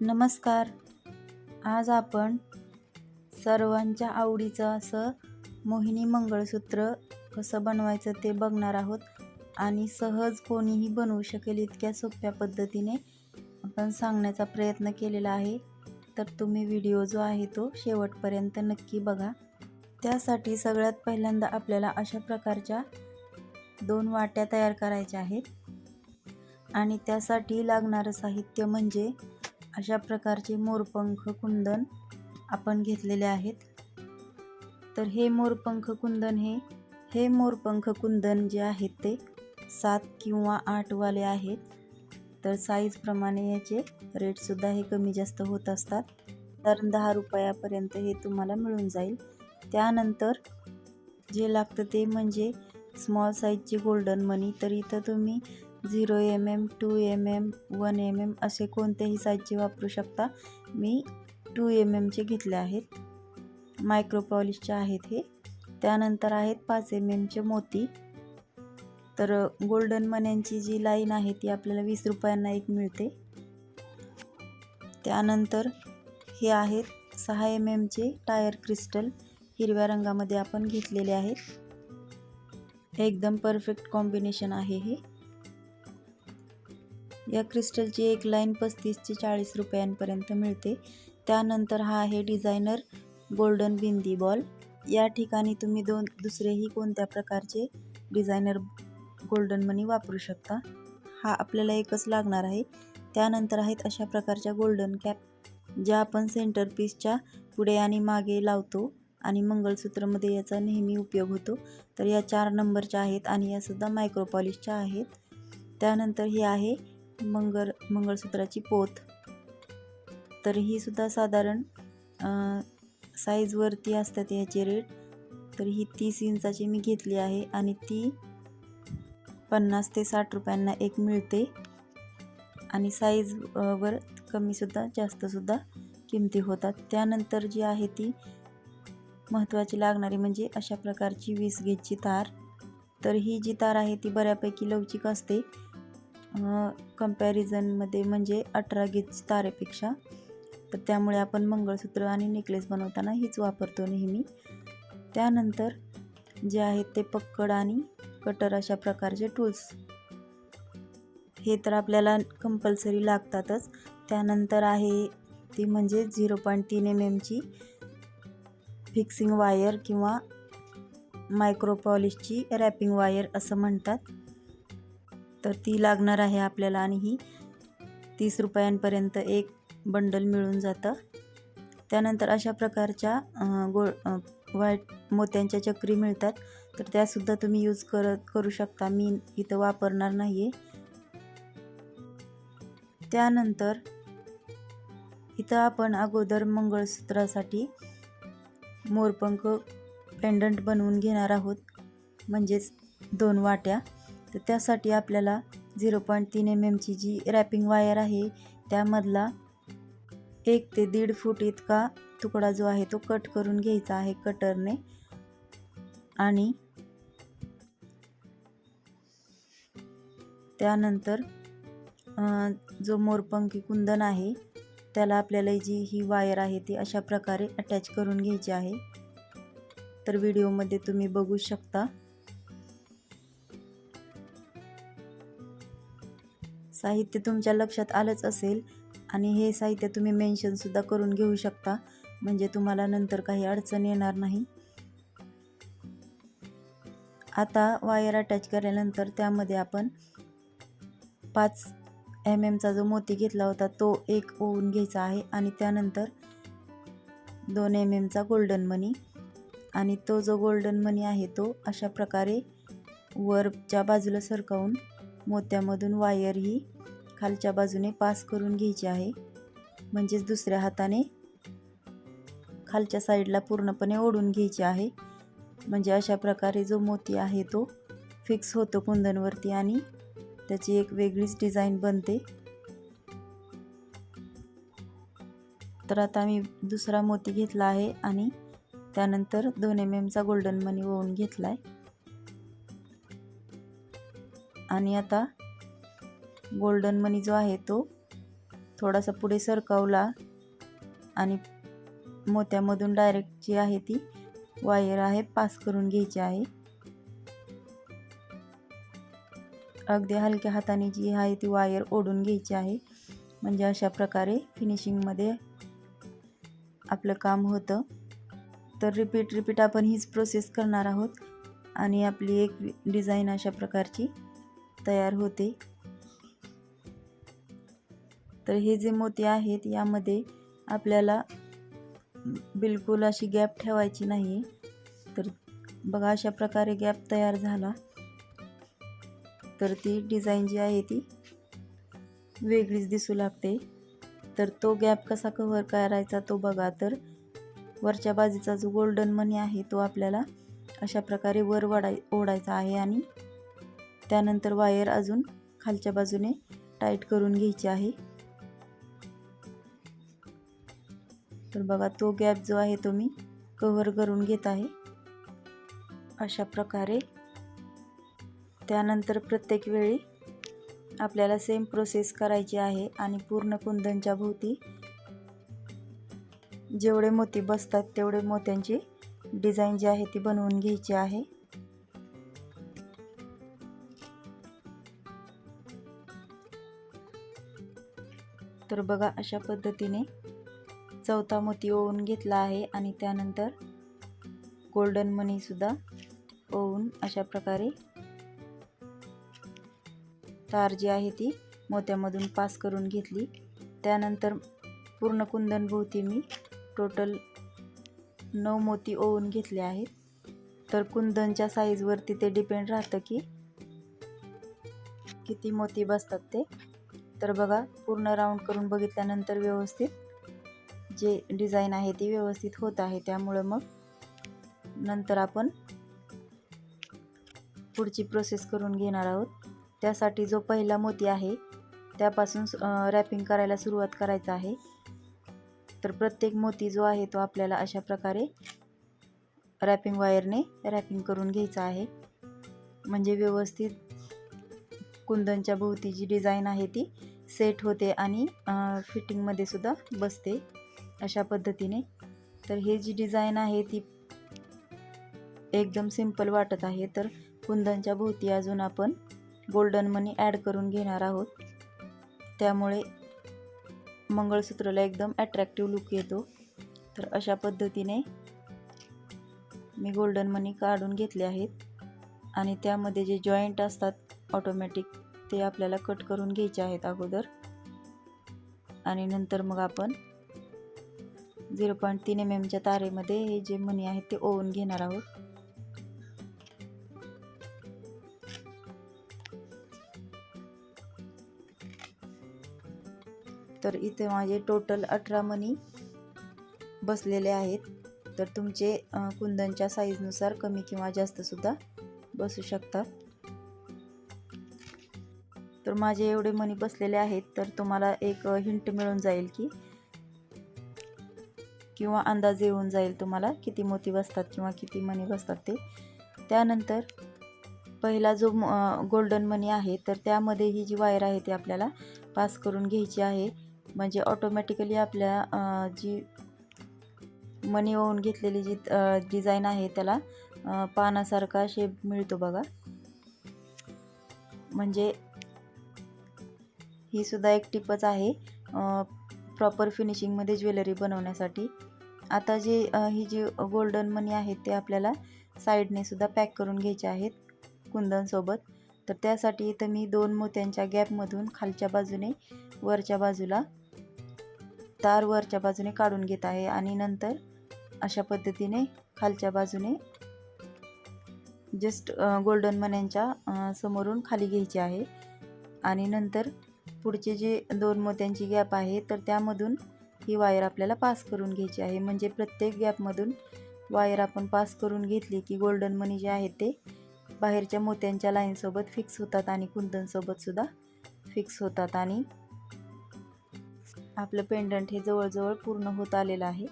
नमस्कार. आज आपण सर्वांच्या आवडीचं असं मोहिनी मंगळसूत्र कसं बनवायचं ते बघणार आहोत आणि सहज कोणीही बनवू शकेल इतक्या सोप्या पद्धतीने आपण सांगण्याचा प्रयत्न केलेला आहे. तर तुम्ही व्हिडिओ जो आहे तो शेवटपर्यंत नक्की बघा. त्यासाठी सगळ्यात पहिल्यांदा आपल्याला अशा प्रकारच्या दोन वाट्या तयार करायच्या आहेत. आणि त्यासाठी लागणारं साहित्य म्हणजे अशा प्रकारचे मोरपंख कुंदन आपण घेतलेले आहेत. तर हे मोरपंख कुंदन हे हे मोरपंख कुंदन जे आहेत ते सात किंवा आठवाले आहेत. तर साईजप्रमाणे याचे रेटसुद्धा हे कमी जास्त होत असतात. तर दहा रुपयापर्यंत हे तुम्हाला मिळून जाईल. त्यानंतर जे लागतं ते म्हणजे स्मॉल साईजचे गोल्डन मनी तर इथं तुम्ही zero M M two M M one M M असे कोणतेही साईजचे वापरू शकता. मी टू एम एमचे घेतले आहेत. मायक्रोपॉलिशचे आहेत हे. त्यानंतर आहेत पाच एम एमचे मोती. तर गोल्डन मन्यांची जी लाईन आहे ती आपल्याला वीस रुपयांना एक मिळते. त्यानंतर हे आहेत सहा एम एमचे टायर क्रिस्टल हिरव्या रंगामध्ये आपण घेतलेले आहेत. एकदम परफेक्ट कॉम्बिनेशन आहे हे. या क्रिस्टलची एक लाईन पस्तीस ते चाळीस रुपयांपर्यंत मिळते. त्यानंतर हा आहे डिझायनर गोल्डन बिंदी बॉल. या ठिकाणी तुम्ही दोन दुसरेही कोणत्या प्रकारचे डिझायनर गोल्डन मनी वापरू शकता. हा आपल्याला एकच लागणार आहे. त्यानंतर आहेत अशा प्रकारच्या गोल्डन कॅप ज्या आपण सेंटर पीसच्या पुढे आणि मागे लावतो आणि मंगळसूत्रमध्ये याचा नेहमी उपयोग होतो. तर या चार नंबरच्या आहेत आणि यासुद्धा मायक्रोपॉलिशच्या आहेत. त्यानंतर ही आहे मंगळ मंगळसूत्राची पोत. तर ही सुद्धा साधारण साईजवरती असतात याचे रेट तर ही तीस इंचाची मी घेतली आहे आणि ती पन्नास ते साठ रुपयांना एक मिळते. आणि साईजवर कमीसुद्धा जास्तसुद्धा किमती होतात. त्यानंतर जी आहे ती महत्त्वाची लागणारी म्हणजे अशा प्रकारची वीस गेजची तार. तर ही जी तार आहे ती बऱ्यापैकी लवचिक असते. कंपॅरिझनमध्ये म्हणजे अठरा गीच तारेपेक्षा. तर त्यामुळे आपण मंगळसूत्र आणि नेकलेस बनवताना हीच वापरतो नेहमी. त्यानंतर जे आहेत ते पक्कड आणि कटर अशा प्रकारचे टूल्स हे तर आपल्याला कंपल्सरी लागतातच. त्यानंतर आहे ती म्हणजे झिरो पॉईंट तीन एम एमची फिक्सिंग वायर किंवा मायक्रोपॉलिशची रॅपिंग वायर असं म्हणतात. तर ती लागणार आहे आपल्याला आणि ही तीस रुपयांपर्यंत एक बंडल मिळून जातं. त्यानंतर अशा प्रकारच्या गो व्हाईट मोत्यांच्या चक्री मिळतात. तर त्यासुद्धा तुम्ही यूज करत करू शकता. मी इथं वापरणार नाही आहे त्यानंतर इथं आपण अगोदर मंगळसूत्रासाठी मोरपंख पेंडंट बनवून घेणार आहोत. म्हणजेच दोन वाट्या. तर त्यासाठी आपल्याला झिरो पॉईंट तीन एम एमची जी रॅपिंग वायर आहे त्यामधला एक ते दीड फूट इतका तुकडा जो आहे तो कट करून घ्यायचा आहे कटरने. आणि त्यानंतर जो मोरपंखी कुंदन आहे त्याला आपल्याला जी ही वायर आहे ती अशा प्रकारे अटॅच करून घ्यायची आहे. तर व्हिडिओमध्ये तुम्ही बघू शकता. साहित्य तुमच्या लक्षात आलंच असेल आणि हे साहित्य तुम्ही मेन्शनसुद्धा करून घेऊ शकता. म्हणजे तुम्हाला नंतर काही अडचण येणार नाही. आता वायर अटॅच केल्यानंतर त्यामध्ये आपण पाच mm एम एमचा जो मोती घेतला होता तो एक ओवून घ्यायचा आहे आणि त्यानंतर दोन एम एमचा गोल्डन मनी आणि तो जो गोल्डन मनी आहे तो अशा प्रकारे वरच्या बाजूला सरकवून मोत्यामधून वायर ही खालच्या बाजूने पास करून घ्यायची आहे. म्हणजेच दुसऱ्या हाताने खालच्या साईडला पूर्णपणे ओढून घ्यायची आहे. म्हणजे अशा प्रकारे जो मोती आहे तो फिक्स होतो कुंदनवरती आणि त्याची एक वेगळीच डिझाईन बनते. तर आता मी दुसरा मोती घेतला आहे आणि त्यानंतर दोन एम एमचा गोल्डन मनी ओवून घेतला आहे आणि आता गोल्डन मनी जो आहे तो थोडासा पुढे सरकवला आणि मोत्यामधून डायरेक्ट जी आहे ती वायर आहे पास करून घ्यायची आहे. अगदी हलक्या हाताने जी आहे ती वायर ओढून घ्यायची आहे. म्हणजे अशा प्रकारे फिनिशिंगमध्ये आपलं काम होतं. तर रिपीट रिपीट आपण हीच प्रोसेस करणार आहोत. आणि आपली एक डिझाईन अशा प्रकारची तयार होते. तर हे जे मोती आहेत यामध्ये आपल्याला बिलकुल अशी गॅप ठेवायची नाही. तर बघा अशा प्रकारे गॅप तयार झाला. तर ती डिझाईन जी आहे ती वेगळीच दिसू लागते. तर तो गॅप कसा कव्हर करायचा तो बघा. तर वरच्या बाजूचा जो गोल्डन मनी आहे तो आपल्याला अशा प्रकारे वर वडाय ओढायचा आहे आणि त्यानंतर वायर अजून खालच्या बाजूने टाईट करून घ्यायची आहे. तर बघा तो गॅप जो आहे तो मी कव्हर करून घेत आहे. अशा प्रकारे. त्यानंतर प्रत्येक वेळी आपल्याला सेम प्रोसेस करायची आहे आणि पूर्ण कुंदनच्या भोवती जेवढे मोती बसतात तेवढे मोत्यांची डिझाईन जी आहे ती बनवून घ्यायची आहे. तर बघा अशा पद्धतीने चौथा मोती ओवून घेतला आहे आणि त्यानंतर गोल्डन मनीसुद्धा ओवून अशा प्रकारे तार जी आहे ती मोत्यामधून पास करून घेतली. त्यानंतर पूर्ण कुंदनभोवती मी टोटल नऊ मोती ओवून घेतले आहेत. तर कुंदनच्या साईजवरती ते डिपेंड राहतं की किती मोती बसतात ते. तर बघा पूर्ण राऊंड करून बघितल्यानंतर व्यवस्थित जे डिझाईन आहे ती व्यवस्थित होत आहे. त्यामुळं मग नंतर आपण पुढची प्रोसेस करून घेणार आहोत. त्यासाठी जो पहिला मोती आहे त्यापासून रॅपिंग करायला सुरुवात करायचं आहे. तर प्रत्येक मोती जो आहे तो आपल्याला अशा प्रकारे रॅपिंग वायरने रॅपिंग करून घ्यायचा आहे. म्हणजे व्यवस्थित कुंदनच्या भोवती जी डिझाईन आहे ती सेट होते आणि फिटिंगमध्ये सुद्धा बसते अशा पद्धतीने. तर हे जी डिझाईन आहे ती एकदम सिंपल वाटत आहे. तर कुंदनच्या भोवती अजून आपण गोल्डन मनी ॲड करून घेणार आहोत. त्यामुळे मंगळसूत्राला एकदम ॲट्रॅक्टिव्ह लुक येतो. तर अशा पद्धतीने मी गोल्डन मनी काढून घेतले आहेत. आणि त्यामध्ये जे जॉईंट असतात ऑटोमॅटिक ते आपल्याला कट करून घ्यायचे आहेत अगोदर. आणि नंतर मग आपण झिरो पॉईंट तीन एम एमच्या तारेमध्ये हे जे मणी आहेत ते ओवून घेणार आहोत. तर इथे माझे टोटल अठरा मणी बसलेले आहेत. तर तुमचे कुंदनच्या साईजनुसार कमी किंवा जास्तसुद्धा बसू शकतात. तर माझे एवढे मनी बसलेले आहेत तर तुम्हाला एक हिंट मिळून जाईल की किंवा अंदाज येऊन जाईल तुम्हाला किती मोती बसतात किंवा किती मनी बसतात ते. त्यानंतर पहिला जो गोल्डन मनी आहे तर त्यामध्ये ही जी वायर आहे ती आपल्याला पास करून घ्यायची आहे. म्हणजे ऑटोमॅटिकली आपल्या जी मनी होऊन घेतलेली जी डिझाईन आहे त्याला पानासारखा शेप मिळतो बघा. म्हणजे ही सुद्धा एक टिपच आहे प्रॉपर फिनिशिंगमध्ये ज्वेलरी बनवण्यासाठी. आता जे ही जी गोल्डन मनी आहेत ते आपल्याला साईडने सुद्धा पॅक करून घ्यायचे आहेत कुंदनसोबत. तर त्यासाठी इथं मी दोन मोत्यांच्या गॅपमधून खालच्या बाजूने वरच्या बाजूला तार वरच्या बाजूने काढून घेत आहे आणि नंतर अशा पद्धतीने खालच्या बाजूने जस्ट गोल्डन मन्यांच्या समोरून खाली घ्यायची आहे. आणि नंतर पुढचे जे दोन मोत्यांची गॅप आहे तर त्यामधून ही वायर आपल्याला पास करून घ्यायची आहे. म्हणजे प्रत्येक गॅपमधून वायर आपण पास करून घेतली की गोल्डन मनी जे आहे ते बाहेरच्या मोत्यांच्या लाईनसोबत फिक्स होतात आणि कुंदनसोबतसुद्धा फिक्स होतात. आणि आपलं पेंडंट हे जवळजवळ पूर्ण होत आलेलं आहे.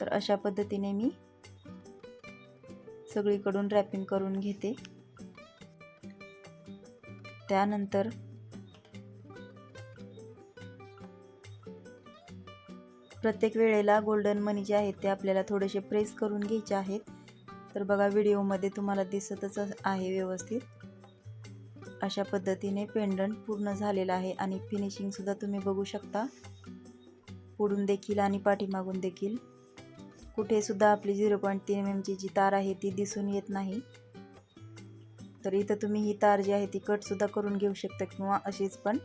तर अशा पद्धतीने मी सगळीकडून रॅपिंग करून घेते. त्यानंतर प्रत्येक वेळेला गोल्डन मनी जे आहेत ते आपल्याला थोडेसे प्रेस करून घ्यायचे आहेत. तर बघा व्हिडिओमध्ये तुम्हाला दिसतच आहे व्यवस्थित. अशा पद्धतीने पेंडंट पूर्ण झालेला आहे आणि फिनिशिंगसुद्धा तुम्ही बघू शकता. पुढून देखील आणि पाठीमागून देखील. कुठेसुद्धा आपली झिरो पॉईंट तीन एम एमची जी तार आहे ती दिसून येत नाही. तर इथं तुम्ही ही तार जी आहे ती कटसुद्धा करून घेऊ शकता किंवा अशीच पण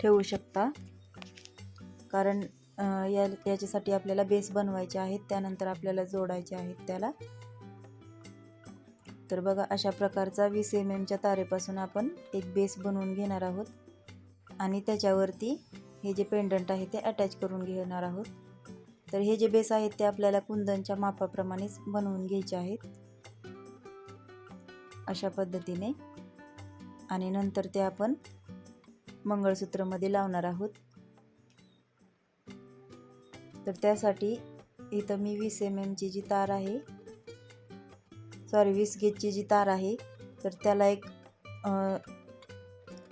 ठेवू शकता. कारण या याच्यासाठी आपल्याला बेस बनवायचे आहेत त्यानंतर आपल्याला जोडायचे आहेत त्याला. तर बघा अशा प्रकारचा वीस एम एमच्या तारेपासून आपण एक बेस बनवून घेणार आहोत. आणि त्याच्यावरती हे जे पेंडंट आहे ते अटॅच करून घेणार आहोत. तर हे जे बेस आहेत ते आपल्याला कुंदनच्या मापाप्रमाणेच बनवून घ्यायचे आहेत. अशा पद्धतीने. आणि नंतर ते आपण मंगळसूत्रमध्ये लावणार आहोत. तर त्यासाठी इथं मी वीस एम एमची जी तार आहे सॉरी वीस गेजची जी तार आहे तर त्याला एक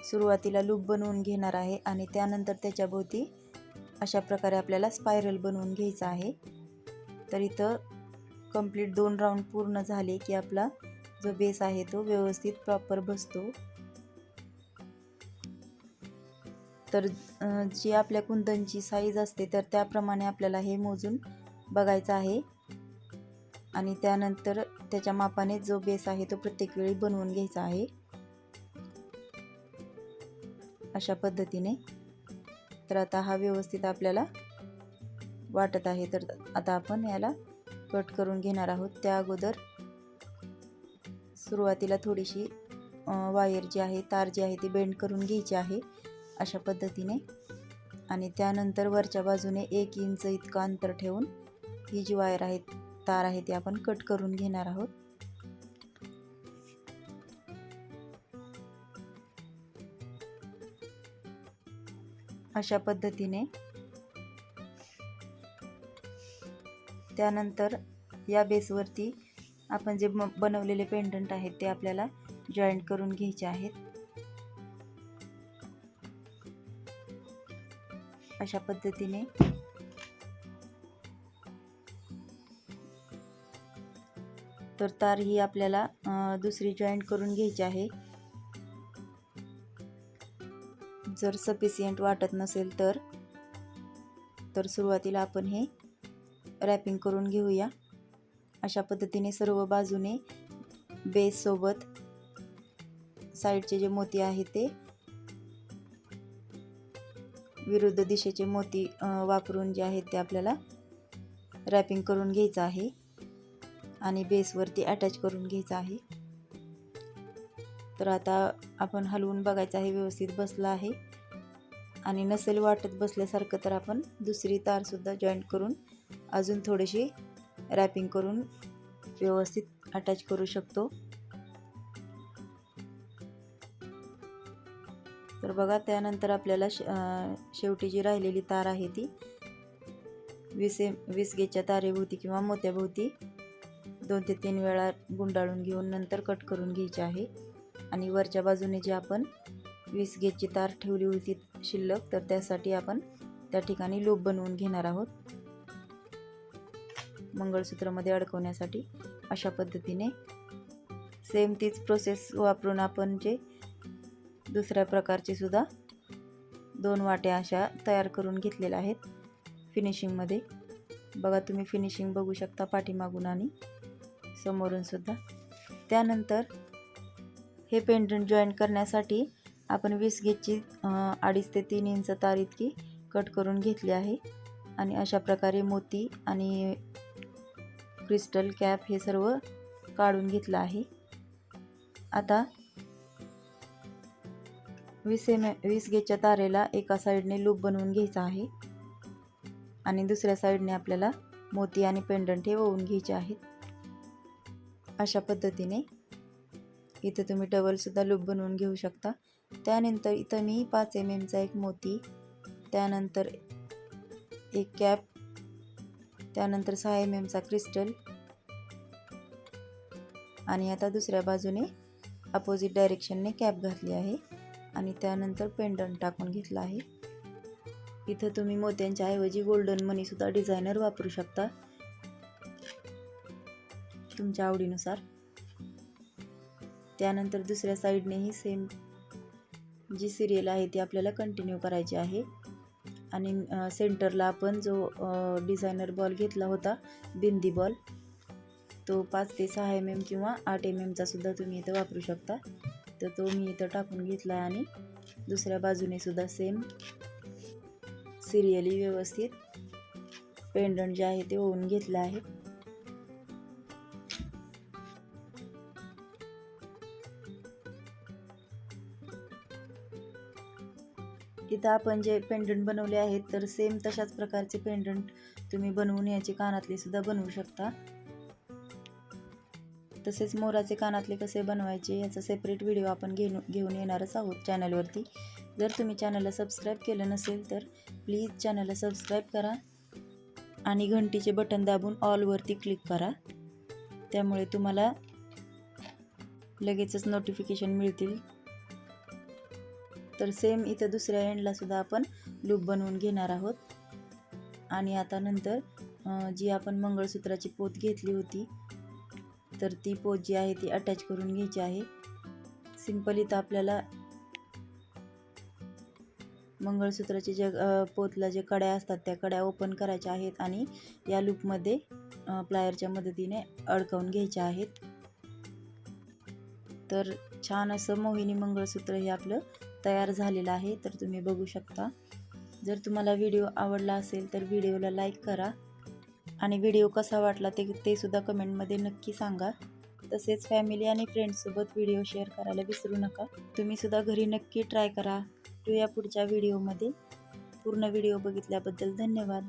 सुरुवातीला लूप बनवून घेणार आहे आणि त्यानंतर त्याच्याभोवती अशा प्रकारे आपल्याला स्पायरल बनवून घ्यायचा आहे. तर इथं कंप्लीट दोन राऊंड पूर्ण झाले की आपला जो बेस आहे तो व्यवस्थित प्रॉपर बसतो. तर जी आपल्या कुंदनची साईज असते तर त्याप्रमाणे आपल्याला हे मोजून बघायचं आहे. आणि त्यानंतर त्याच्या मापाने जो बेस आहे तो प्रत्येक वेळी बनवून घ्यायचा आहे. अशा पद्धतीने. तर आता हा व्यवस्थित आपल्याला वाटत आहे. तर आता आपण याला कट करून घेणार आहोत. त्या अगोदर सुरुवातीला थोडीशी वायर जी आहे तार जी आहे ती बेंड करून घ्यायची आहे. अशा पद्धतीने. आणि त्यानंतर वरच्या बाजूने एक इंच इतकं अंतर ठेवून ही जी वायर आहे तार आहे ती आपण कट करून घेणार आहोत. अशा पद्धतीने. त्यानंतर या बेसवरती आपण जे बनवलेले पेंडंट आहेत ते आपल्याला जॉईंट करून घ्यायचे आहेत. अशा पद्धतीने. तर तार ही आपल्याला दुसरी जॉईंट करून घ्यायची आहे. जर सफिशियंट वाटत नसेल तर तर सुरुवातीला आपण हे रॅपिंग करून घेऊया. अशा पद्धतीने सर्व बाजूने बेससोबत साईडचे जे मोती आहेत ते विरुद्ध दिशेचे मोती वापरून जे आहेत ते आपल्याला रॅपिंग करून घ्यायचं आहे. आणि बेसवरती अटॅच करून घ्यायचं आहे. तर आता आपण हलवून बघायचं आहे व्यवस्थित बसलं आहे. आणि नसेल वाटत बसल्यासारखं तर आपण दुसरी तारसुद्धा जॉईंट करून अजून थोडीशी रॅपिंग करून व्यवस्थित अटॅच करू शकतो. तर बघा त्यानंतर आपल्याला शेवटी जी राहिलेली तार आहे ती वीस एम वीस गेच्या तारेभोवती किंवा मोत्याभोवती दोन ते तीन वेळा गुंडाळून घेऊन नंतर कट करून घ्यायची आहे. आणि वरच्या बाजूने जी आपण वीस गेजची तार ठेवली होती शिल्लक तर त्यासाठी आपण त्या ठिकाणी लूप बनवून घेणार आहोत. मंगळसूत्रामध्ये अडकवण्यासाठी अशा पद्धतीने सेम तीच प्रोसेस वापरून आपण जे दुसऱ्या प्रकारचे सुद्धा दोन वाट्या अशा तयार करून घेतलेल्या आहेत फिनिशिंगमध्ये बघा तुम्ही फिनिशिंग बघू शकता पाठीमागून आणि समोरून सुद्धा. त्यानंतर हे पेंडंट जॉईन करण्यासाठी आपण वीस गेजची अडीच ते तीन इंच तार इतकी कट करून घेतली आहे. आणि अशा प्रकारे मोती आणि क्रिस्टल कॅप हे सर्व काढून घेतलं आहे. आता वीस एम वीस गेजच्या तारेला एका साईडने लूप बनवून घ्यायचा आहे. आणि दुसऱ्या साईडने आपल्याला मोती आणि पेंडंट हे ओवून घ्यायचे आहेत. अशा पद्धतीने इथं तुम्ही डबलसुद्धा लूप बनवून घेऊ शकता. त्यानंतर इथं मी पाच एम एमचा एक मोती त्यानंतर एक कॅप त्यानंतर सहा एम एमचा क्रिस्टल आणि आता दुसऱ्या बाजूने अपोजिट डायरेक्शनने कॅप घातली आहे. आणि त्यानंतर पेंडंट टाकून घेतला आहे. इथं तुम्ही मोत्यांच्या ऐवजी गोल्डन मनीसुद्धा डिझायनर वापरू शकता. तुमच्या आवडीनुसार. त्यानंतर दुसऱ्या साईडनेही सेम जी सिरियल आहे ती आपल्याला कंटिन्यू करायची आहे. आणि सेंटरला आपण जो डिझायनर बॉल घेतला होता बिंदी बॉल तो पाच ते सहा एम एम किंवा आठ एम एमचा सुद्धा तुम्ही इथं वापरू शकता. तर तो मी इथं टाकून घेतला आहे आणि दुसऱ्या बाजूने सुद्धा सेम सिरियली व्यवस्थित पेंडंट जे आहे ते ओवून घेतलं आहे. इथं आपण जे पेंडंट बनवले आहेत तर सेम तशाच प्रकारचे पेंडंट तुम्ही बनवून याचे कानातले सुद्धा बनवू शकता. तसेच मोराचे कानातले कसे बनवायचे याचा सेपरेट व्हिडिओ आपण घेऊन घेऊन येणारच आहोत चॅनलवरती जर तुम्ही चॅनलला सबस्क्राईब केलं नसेल तर प्लीज चॅनलला सबस्क्राईब करा आणि घंटीचे बटन दाबून ऑलवरती क्लिक करा. त्यामुळे तुम्हाला लगेचच नोटिफिकेशन मिळतील. तर सेम इथं दुसऱ्या एंडला सुद्धा आपण लूप बनवून घेणार आहोत. आणि आता नंतर जी आपण मंगळसूत्राची पोत घेतली होती तर ती पोत जी आहे ती अटॅच करून घ्यायची आहे. सिंपल इथं आपल्याला मंगळसूत्राचे जे पोतला जे कड्या असतात त्या कड्या ओपन करायच्या आहेत आणि या लूपमध्ये प्लायरच्या मदतीने अडकवून घ्यायच्या आहेत. तर छान असं मोहिनी मंगळसूत्र हे आपलं तयार झालेलं आहे. तर तुम्ही बघू शकता. जर तुम्हाला व्हिडिओ आवडला असेल तर व्हिडिओला लाईक करा. आणि व्हिडिओ कसा वाटला ते ते सुद्धा कमेंटमध्ये नक्की सांगा. तसेच फॅमिली आणि फ्रेंड्ससोबत व्हिडिओ शेअर करायला विसरू नका. तुम्ही सुद्धा घरी नक्की ट्राय करा. या पुढच्या व्हिडिओमध्ये. पूर्ण व्हिडिओ बघितल्याबद्दल धन्यवाद.